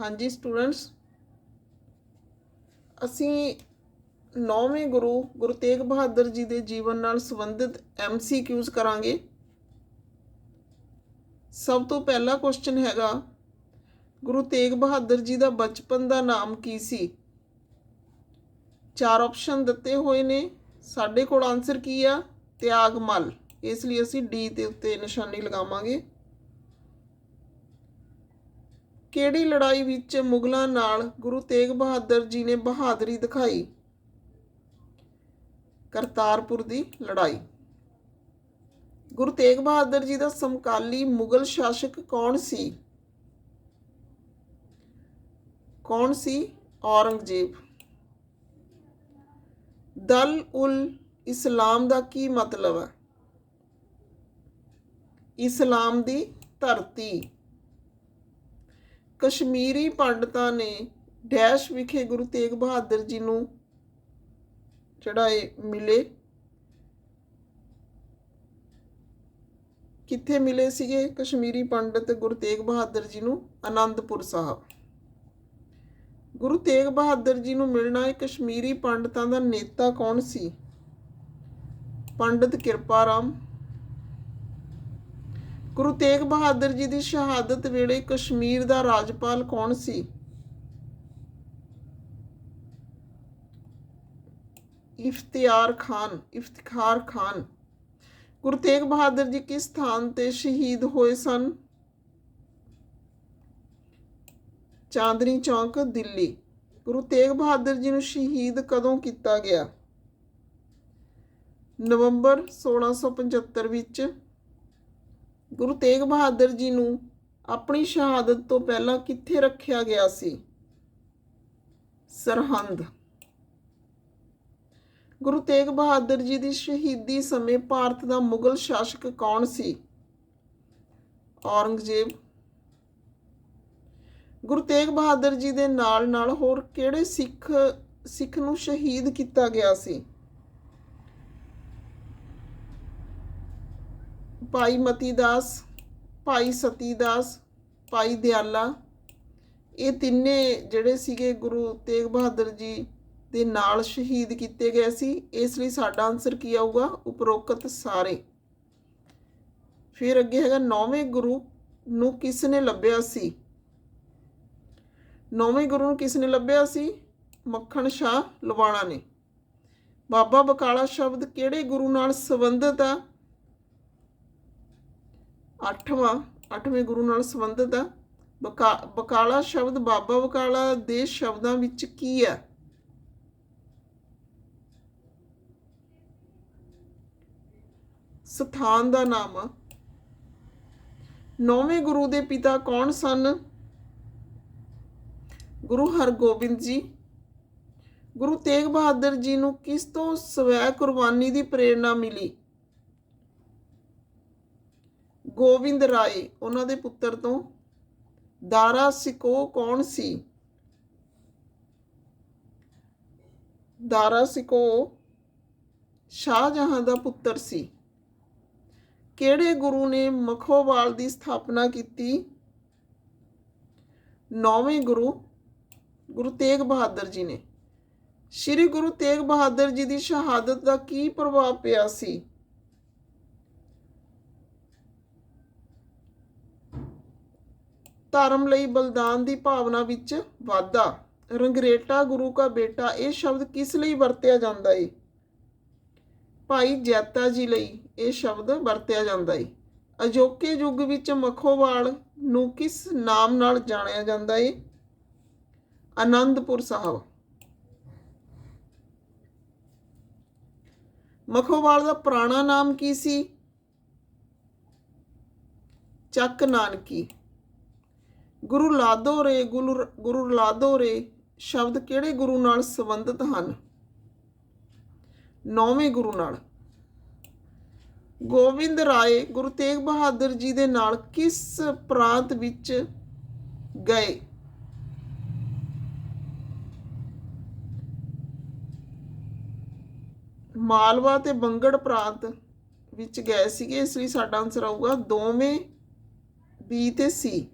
ਹਾਂਜੀ ਸਟੂਡੈਂਟਸ ਅਸੀਂ ਨੌਵੇਂ ਗੁਰੂ ਗੁਰੂ ਤੇਗ ਬਹਾਦਰ ਜੀ ਦੇ ਜੀਵਨ ਨਾਲ ਸੰਬੰਧਿਤ ਐਮਸੀਕਿਊਜ਼ ਕਰਾਂਗੇ। ਸਭ ਤੋਂ ਪਹਿਲਾ ਕੁਐਸਚਨ ਹੈਗਾ, ਗੁਰੂ ਤੇਗ ਬਹਾਦਰ ਜੀ ਦਾ ਬਚਪਨ ਦਾ ਨਾਮ ਕੀ ਸੀ? ਚਾਰ ਆਪਸ਼ਨ ਦਿੱਤੇ ਹੋਏ ਨੇ। ਸਾਡੇ ਕੋਲ ਆਨਸਰ ਕੀ ਆ? ਤਿਆਗਮਲ ਇਸ ਲਈ ਅਸੀਂ ਡੀ ਦੇ ਉੱਤੇ ਨਿਸ਼ਾਨੀ ਲਗਾਵਾਂਗੇ। ਕਿਹੜੀ ਲੜਾਈ ਵਿੱਚ ਮੁਗਲਾਂ ਨਾਲ ਗੁਰੂ ਤੇਗ ਬਹਾਦਰ ਜੀ ਨੇ ਬਹਾਦਰੀ ਦਿਖਾਈ? ਕਰਤਾਰਪੁਰ ਦੀ ਲੜਾਈ। ਗੁਰੂ ਤੇਗ ਬਹਾਦਰ ਜੀ ਦਾ ਸਮਕਾਲੀ ਮੁਗਲ ਸ਼ਾਸਕ ਕੌਣ ਸੀ? ਕੌਣ ਸੀ? ਔਰੰਗਜ਼ੇਬ। ਦਲ ਉਲ ਇਸਲਾਮ ਦਾ ਕੀ ਮਤਲਬ ਹੈ? ਇਸਲਾਮ ਦੀ ਧਰਤੀ। ਕਸ਼ਮੀਰੀ ਪੰਡਤਾਂ ਨੇ ਡੈਸ਼ ਵਿਖੇ ਗੁਰੂ ਤੇਗ ਬਹਾਦਰ ਜੀ ਨੂੰ ਜਿਹੜਾ ਇਹ ਮਿਲੇ। ਕਿੱਥੇ ਮਿਲੇ ਸੀਗੇ? ਕਸ਼ਮੀਰੀ ਪੰਡਤ ਗੁਰੂ ਤੇਗ ਬਹਾਦਰ ਜੀ ਨੂੰ ਆਨੰਦਪੁਰ ਸਾਹਿਬ। ਗੁਰੂ ਤੇਗ ਬਹਾਦਰ ਜੀ ਨੂੰ ਮਿਲਣਾ ਇਹ ਕਸ਼ਮੀਰੀ ਪੰਡਤਾਂ ਦਾ ਨੇਤਾ ਕੌਣ ਸੀ? ਪੰਡਤ ਕਿਰਪਾਰਾਮ ਗੁਰੂ ਤੇਗ ਬਹਾਦਰ ਜੀ ਦੀ ਸ਼ਹਾਦਤ ਵੇਲੇ ਕਸ਼ਮੀਰ ਦਾ ਰਾਜਪਾਲ ਕੌਣ ਸੀ? ਇਫਤਿਆਰ ਖਾਨ, ਇਫਤਖਾਰ ਖਾਨ। ਗੁਰੂ ਤੇਗ ਬਹਾਦਰ ਜੀ ਕਿਸ ਸਥਾਨ ਤੇ ਸ਼ਹੀਦ ਹੋਏ ਸਨ? ਚਾਂਦਨੀ ਚੌਂਕ, ਦਿੱਲੀ। ਗੁਰੂ ਤੇਗ ਬਹਾਦਰ ਜੀ ਨੂੰ ਸ਼ਹੀਦ ਕਦੋਂ ਕੀਤਾ ਗਿਆ? ਨਵੰਬਰ 1675 ਵਿੱਚ ਗੁਰੂ ਤੇਗ ਬਹਾਦਰ ਜੀ ਨੂੰ ਆਪਣੀ ਸ਼ਹਾਦਤ ਤੋਂ ਪਹਿਲਾਂ ਕਿੱਥੇ ਰੱਖਿਆ ਗਿਆ ਸੀ? ਸਰਹੰਦ। ਗੁਰੂ ਤੇਗ ਬਹਾਦਰ ਜੀ ਦੀ ਸ਼ਹੀਦੀ ਸਮੇਂ ਭਾਰਤ ਦਾ ਮੁਗਲ ਸ਼ਾਸਕ ਕੌਣ ਸੀ? ਔਰੰਗਜ਼ੇਬ। ਗੁਰੂ ਤੇਗ ਬਹਾਦਰ ਜੀ ਦੇ ਨਾਲ ਨਾਲ ਹੋਰ ਕਿਹੜੇ ਸਿੱਖ ਸਿੱਖ ਨੂੰ ਸ਼ਹੀਦ ਕੀਤਾ ਗਿਆ ਸੀ? ਭਾਈ ਮਤੀ ਦਾਸ, ਭਾਈ ਸਤੀ ਦਾਸ, ਭਾਈ ਦਿਆਲਾ। ਇਹ ਤਿੰਨੇ ਜਿਹੜੇ ਸੀਗੇ ਗੁਰੂ ਤੇਗ ਬਹਾਦਰ ਜੀ ਦੇ ਨਾਲ ਸ਼ਹੀਦ ਕੀਤੇ ਗਏ ਸੀ। ਇਸ ਲਈ ਸਾਡਾ ਆਨਸਰ ਕੀ ਆਊਗਾ? ਉਪਰੋਕਤ ਸਾਰੇ। ਫਿਰ ਅੱਗੇ ਹੈਗਾ ਨੌਵੇਂ ਗੁਰੂ ਨੂੰ ਕਿਸ ਨੇ ਲੱਭਿਆ ਸੀ? ਨੌਵੇਂ ਗੁਰੂ ਨੂੰ ਕਿਸ ਨੇ ਲੱਭਿਆ ਸੀ? ਮੱਖਣ ਸ਼ਾਹ ਲਵਾਣਾ ਨੇ। ਬਾਬਾ ਬਕਾਲਾ ਸ਼ਬਦ ਕਿਹੜੇ ਗੁਰੂ ਨਾਲ ਸੰਬੰਧਿਤ ਆ? ਅੱਠਵਾਂ, ਅੱਠਵੇਂ ਗੁਰੂ ਨਾਲ ਸੰਬੰਧਿਤ ਹੈ। ਬਕਾ, ਬਕਾਲਾ ਸ਼ਬਦ ਬਾਬਾ ਬਕਾਲਾ ਦੇ ਸ਼ਬਦਾਂ ਵਿੱਚ ਕੀ ਹੈ? ਸਥਾਨ ਦਾ ਨਾਮ। ਨੌਵੇਂ ਗੁਰੂ ਦੇ ਪਿਤਾ ਕੌਣ ਸਨ? ਗੁਰੂ ਹਰਗੋਬਿੰਦ ਜੀ। ਗੁਰੂ ਤੇਗ ਬਹਾਦਰ ਜੀ ਨੂੰ ਕਿਸ ਤੋਂ ਸਵੈ ਕੁਰਬਾਨੀ ਦੀ ਪ੍ਰੇਰਣਾ ਮਿਲੀ? ਗੋਬਿੰਦ ਰਾਏ, ਉਹਨਾਂ ਦੇ ਪੁੱਤਰ ਤੋਂ ਦਾਰਾ ਸਿਕੋ ਕੌਣ ਸੀ? ਦਾਰਾ ਸਿਕੋ ਸ਼ਾਹਜਹਾਂ ਦਾ ਪੁੱਤਰ ਸੀ। ਕਿਹੜੇ ਗੁਰੂ ਨੇ ਮਖੋਵਾਲ ਦੀ ਸਥਾਪਨਾ ਕੀਤੀ? ਨੌਵੇਂ ਗੁਰੂ ਗੁਰੂ ਤੇਗ ਬਹਾਦਰ ਜੀ ਨੇ। ਸ੍ਰੀ ਗੁਰੂ ਤੇਗ ਬਹਾਦਰ ਜੀ ਦੀ ਸ਼ਹਾਦਤ ਦਾ ਕੀ ਪ੍ਰਭਾਵ ਪਿਆ ਸੀ? ਧਰਮ ਲਈ ਬਲਿਦਾਨ ਦੀ ਭਾਵਨਾ ਵਿੱਚ ਵਾਧਾ। ਰੰਗਰੇਟਾ ਗੁਰੂ ਕਾ ਬੇਟਾ, ਇਹ ਸ਼ਬਦ ਕਿਸ ਲਈ ਵਰਤਿਆ ਜਾਂਦਾ ਏ? ਭਾਈ ਜੈਤਾ ਜੀ ਲਈ ਇਹ ਸ਼ਬਦ ਵਰਤਿਆ ਜਾਂਦਾ ਏ। ਅਜੋਕੇ ਯੁੱਗ ਵਿੱਚ ਮਖੋਵਾਲ ਨੂੰ ਕਿਸ ਨਾਮ ਨਾਲ ਜਾਣਿਆ ਜਾਂਦਾ ਏ? ਆਨੰਦਪੁਰ ਸਾਹਿਬ। ਮਖੋਵਾਲ ਦਾ ਪੁਰਾਣਾ ਨਾਮ ਕੀ ਸੀ? ਚੱਕ ਨਾਨਕੀ। ਗੁਰੂ ਲਾਦੋ ਰੇ ਗੁਰੂ ਗੁਰੂ ਲਾਦੋਰੇ ਸ਼ਬਦ ਕਿਹੜੇ ਗੁਰੂ ਨਾਲ ਸੰਬੰਧਿਤ ਹਨ? ਨੌਵੇਂ ਗੁਰੂ ਨਾਲ। ਗੋਬਿੰਦ ਰਾਏ ਗੁਰੂ ਤੇਗ ਬਹਾਦਰ ਜੀ ਦੇ ਨਾਲ ਕਿਸ ਪ੍ਰਾਂਤ ਵਿੱਚ ਗਏ? ਮਾਲਵਾ ਤੇ ਬੰਗੜ ਪ੍ਰਾਂਤ ਵਿੱਚ ਗਏ ਸੀਗੇ। ਇਸ ਲਈ ਸਾਡਾ ਆਨਸਰ ਆਊਗਾ ਦੋਵੇਂ ਬੀ ਤੇ ਸੀ।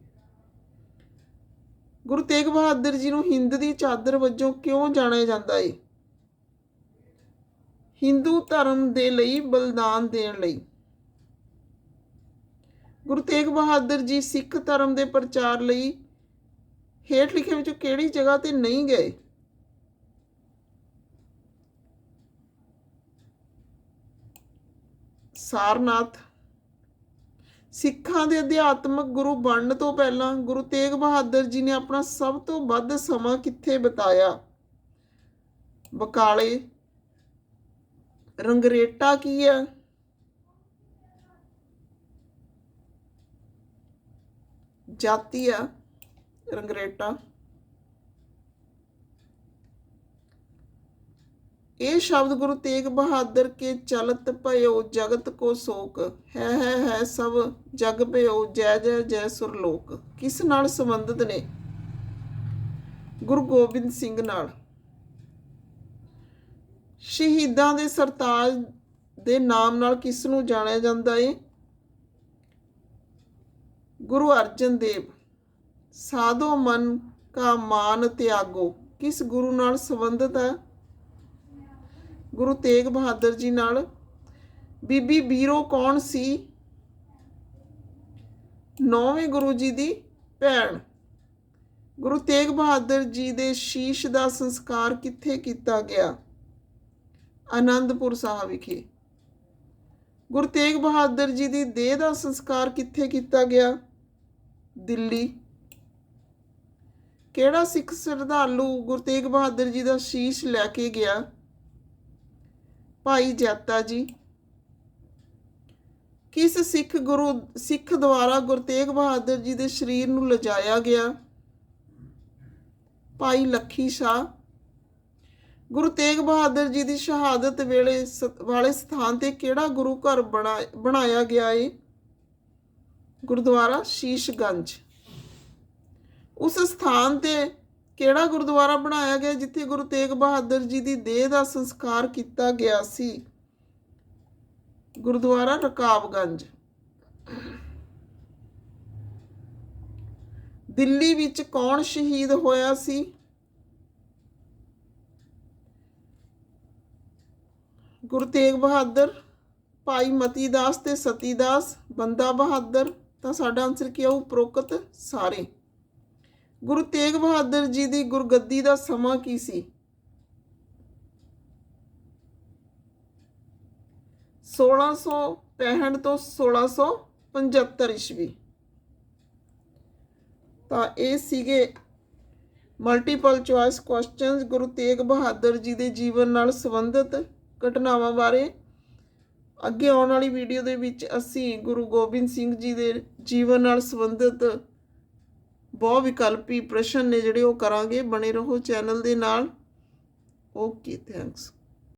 ਗੁਰੂ ਤੇਗ ਬਹਾਦਰ ਜੀ ਨੂੰ ਹਿੰਦ ਦੀ ਚਾਦਰ ਵਜੋਂ ਕਿਉਂ ਜਾਣਿਆ ਜਾਂਦਾ ਹੈ ਹਿੰਦੂ ਧਰਮ ਦੇ ਲਈ ਬਲਿਦਾਨ ਦੇਣ ਲਈ। ਗੁਰੂ ਤੇਗ ਬਹਾਦਰ ਜੀ ਸਿੱਖ ਧਰਮ ਦੇ ਪ੍ਰਚਾਰ ਲਈ ਹੇਠ ਲਿਖੇ ਵਿੱਚੋਂ ਕਿਹੜੀ ਜਗ੍ਹਾ ਤੇ ਨਹੀਂ ਗਏ? ਸਾਰਨਾਥ। ਸਿੱਖਾਂ ਦੇ ਅਧਿਆਤਮਕ ਗੁਰੂ ਬਣਨ ਤੋਂ ਪਹਿਲਾਂ ਗੁਰੂ ਤੇਗ ਬਹਾਦਰ ਜੀ ਨੇ ਆਪਣਾ ਸਭ ਤੋਂ ਵੱਧ ਸਮਾਂ ਕਿੱਥੇ ਬਿਤਾਇਆ? ਬਕਾਲੇ। ਰੰਗਰੇਟਾ ਕੀ ਹੈ? ਜਾਤੀ ਆ ਰੰਗਰੇਟਾ। ਇਹ ਸ਼ਬਦ ਗੁਰੂ ਤੇਗ ਬਹਾਦਰ ਕੇ ਚਲਤ ਭਇਓ ਜਗਤ ਕੋ ਸੋਕ। ਹੈ ਹੈ ਹੈ ਸਭ ਜਗ ਭਇਓ, ਜੈ ਜੈ ਜੈ ਸੁਰਲੋਕ ਕਿਸ ਨਾਲ ਸੰਬੰਧਿਤ ਨੇ? ਗੁਰੂ ਗੋਬਿੰਦ ਸਿੰਘ ਨਾਲ। ਸ਼ਹੀਦਾਂ ਦੇ ਸਰਤਾਜ ਦੇ ਨਾਮ ਨਾਲ ਕਿਸ ਨੂੰ ਜਾਣਿਆ ਜਾਂਦਾ ਏ? ਗੁਰੂ ਅਰਜਨ ਦੇਵ। ਸਾਧੋ ਮਨ ਕਾ ਮਾਨ ਤਿਆਗੋ। ਕਿਸ ਗੁਰੂ ਨਾਲ ਸੰਬੰਧਿਤ ਹੈ? ਗੁਰੂ ਤੇਗ ਬਹਾਦਰ ਜੀ ਨਾਲ। ਬੀਬੀ ਬੀਰੋ ਕੌਣ ਸੀ? ਨੌਵੇਂ ਗੁਰੂ ਜੀ ਦੀ ਭੈਣ। ਗੁਰੂ ਤੇਗ ਬਹਾਦਰ ਜੀ ਦੇ ਸ਼ੀਸ਼ ਦਾ ਸੰਸਕਾਰ ਕਿੱਥੇ ਕੀਤਾ ਗਿਆ? ਆਨੰਦਪੁਰ ਸਾਹਿਬ ਵਿਖੇ। ਗੁਰੂ ਤੇਗ ਬਹਾਦਰ ਜੀ ਦੀ ਦੇਹ ਦਾ ਸੰਸਕਾਰ ਕਿੱਥੇ ਕੀਤਾ ਗਿਆ? ਦਿੱਲੀ। ਕਿਹੜਾ ਸਿੱਖ ਸ਼ਰਧਾਲੂ ਗੁਰੂ ਤੇਗ ਬਹਾਦਰ ਜੀ ਦਾ ਸ਼ੀਸ਼ ਲੈ ਕੇ ਗਿਆ? ਭਾਈ ਜੈਤਾ ਜੀ। ਕਿਸ ਸਿੱਖ ਗੁਰੂ, ਸਿੱਖ ਦੁਆਰਾ ਗੁਰੂ ਤੇਗ ਬਹਾਦਰ ਜੀ ਦੇ ਸਰੀਰ ਨੂੰ ਲਿਜਾਇਆ ਗਿਆ? ਭਾਈ ਲੱਖੀ ਸ਼ਾਹ। ਗੁਰੂ ਤੇਗ ਬਹਾਦਰ ਜੀ ਦੀ ਸ਼ਹਾਦਤ ਵੇਲੇ ਸ- ਵਾਲੇ ਸਥਾਨ ਤੇ ਕਿਹੜਾ ਗੁਰੂ ਘਰ ਬਣਾ- ਬਣਾਇਆ ਗਿਆ ਏ? ਗੁਰਦੁਆਰਾ ਸ਼ੀਸ਼ਗੰਜ। ਉਸ ਸਥਾਨ ਤੇ ਕਿਹੜਾ ਗੁਰਦੁਆਰਾ ਬਣਾਇਆ ਗਿਆ ਜਿੱਥੇ ਗੁਰੂ ਤੇਗ ਬਹਾਦਰ ਜੀ ਦੀ ਦੇਹ ਦਾ ਸੰਸਕਾਰ ਕੀਤਾ ਗਿਆ ਸੀ? ਗੁਰਦੁਆਰਾ ਰਕਾਬਗੰਜ। ਦਿੱਲੀ ਵਿੱਚ ਕੌਣ ਸ਼ਹੀਦ ਹੋਇਆ ਸੀ? ਗੁਰੂ ਤੇਗ ਬਹਾਦਰ, ਭਾਈ ਮਤੀ ਦਾਸ ਤੇ ਸਤੀ ਦਾਸ ਬੰਦਾ ਬਹਾਦਰ। ਤਾਂ ਸਾਡਾ ਆਨਸਰ ਕੀ ਆਊ ਉਪਰੋਕਤ ਸਾਰੇ। ਗੁਰੂ ਤੇਗ ਬਹਾਦਰ ਜੀ ਦੀ ਗੁਰਗੱਦੀ ਦਾ ਸਮਾਂ ਕੀ ਸੀ? 1665 ਤੋਂ 1675 ਈਸਵੀ। ਤਾਂ ਇਹ ਸੀਗੇ multiple choice questions Guru Tegh Bahadur ji ਦੇ ਜੀਵਨ ਨਾਲ ਸੰਬੰਧਿਤ ਘਟਨਾਵਾਂ ਬਾਰੇ। ਅੱਗੇ ਆਉਣ ਵਾਲੀ ਵੀਡੀਓ ਦੇ ਵਿੱਚ ਅਸੀਂ ਗੁਰੂ ਗੋਬਿੰਦ ਸਿੰਘ ਜੀ ਦੇ ਜੀਵਨ ਨਾਲ ਸੰਬੰਧਿਤ ਬਹੁ ਵਿਕਲਪੀ ਪ੍ਰਸ਼ਨ ਨੇ ਜਿਹੜੇ ਉਹ ਕਰਾਂਗੇ ਬਣੇ ਰਹੋ ਚੈਨਲ ਦੇ ਨਾਲ। Okay thanks